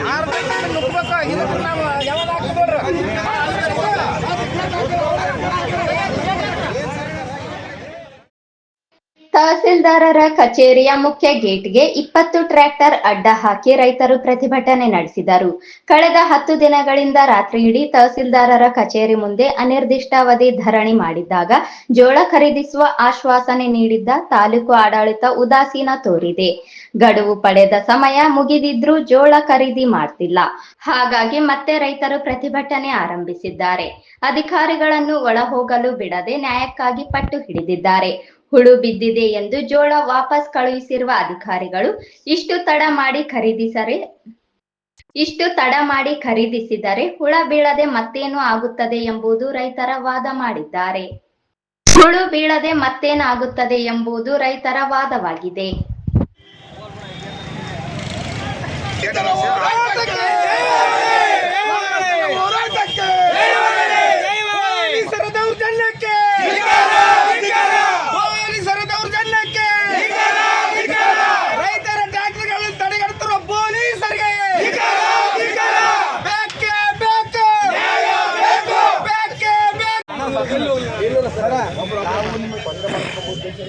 ಯಾರು ನುಗ್ಬೇಕು ಇದಕ್ಕೆ ನಾವು ಯಾವಾಗ ಹಾಕ್ಬಿಟ್ರು ತಹಸೀಲ್ದಾರರ ಕಚೇರಿಯ ಮುಖ್ಯ ಗೇಟ್ಗೆ ಇಪ್ಪತ್ತು ಟ್ರ್ಯಾಕ್ಟರ್ ಅಡ್ಡ ಹಾಕಿ ರೈತರು ಪ್ರತಿಭಟನೆ ನಡೆಸಿದರು. ಕಳೆದ ಹತ್ತು ದಿನಗಳಿಂದ ರಾತ್ರಿಯಿಡೀ ತಹಸೀಲ್ದಾರರ ಕಚೇರಿ ಮುಂದೆ ಅನಿರ್ದಿಷ್ಟಾವಧಿ ಧರಣಿ ಮಾಡಿದ್ದಾಗ ಜೋಳ ಖರೀದಿಸುವ ಆಶ್ವಾಸನೆ ನೀಡಿದ್ದ ತಾಲೂಕು ಆಡಳಿತ ಉದಾಸೀನ ತೋರಿದೆ. ಗಡುವು ಪಡೆದ ಸಮಯ ಮುಗಿದಿದ್ರೂ ಜೋಳ ಖರೀದಿ ಮಾಡ್ತಿಲ್ಲ. ಹಾಗಾಗಿ ಮತ್ತೆ ರೈತರು ಪ್ರತಿಭಟನೆ ಆರಂಭಿಸಿದ್ದಾರೆ. ಅಧಿಕಾರಿಗಳನ್ನು ಒಳಹೋಗಲು ಬಿಡದೆ ನ್ಯಾಯಕ್ಕಾಗಿ ಪಟ್ಟು ಹಿಡಿದಿದ್ದಾರೆ. ಹುಳು ಬಿದ್ದಿದೆ ಎಂದು ಜೋಳ ವಾಪಸ್ ಕಳುಹಿಸಿರುವ ಅಧಿಕಾರಿಗಳು, ಇಷ್ಟು ತಡ ಮಾಡಿ ಖರೀದಿಸರೆ, ಇಷ್ಟು ತಡ ಮಾಡಿ ಖರೀದಿಸಿದರೆ ಹುಳ ಬೀಳದೆ ಮತ್ತೇನು ಆಗುತ್ತದೆ ಎಂಬುದು ರೈತರ ವಾದ ಮಾಡಿದ್ದಾರೆ. ಹುಳು ಬೀಳದೆ ಮತ್ತೇನಾಗುತ್ತದೆ ಎಂಬುದು ರೈತರ ವಾದವಾಗಿದೆ.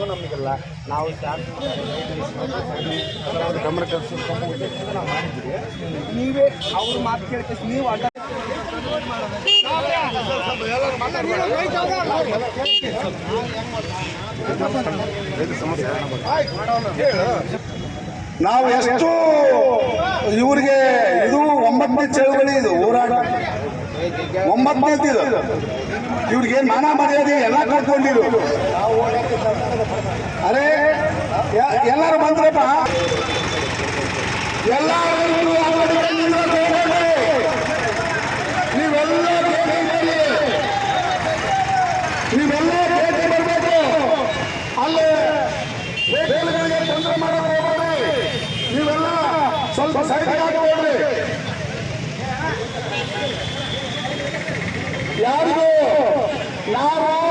ನಮಗೆಲ್ಲ ನಾವು ಗಮನ ಉದ್ದೇಶದಿಂದ ನಾವು ಮಾಡಿದ್ವಿ ನೀವೇ ಅವ್ರ ಮಾತು ಕೇಳಕ್ಕೆ ನೀವು ಅಡ್ಡ ನಾವು ಎಷ್ಟು ಇವರಿಗೆ ಇದು ಒಂಬತ್ತನೇ ಚಳವಳಿ ಇದು ಹೋರಾಟ. ಒಂಬತ್ತನೇ ಇದು ಇವ್ರಿಗೆ ಮಾನ ಮರ್ಯಾದೆ ಎಲ್ಲ ಕಳ್ಕೊಂಡಿರು. ಅರೆ ಎಲ್ಲರೂ ಬಂದ್ರಪ್ಪ. ಎಲ್ಲ ನೀವೆಲ್ಲ ಬರಬೇಕು ಅಲ್ಲಿ ನೀವೆಲ್ಲ ಸ್ವಲ್ಪ ಯಾರಿಗೂ Lá Lava!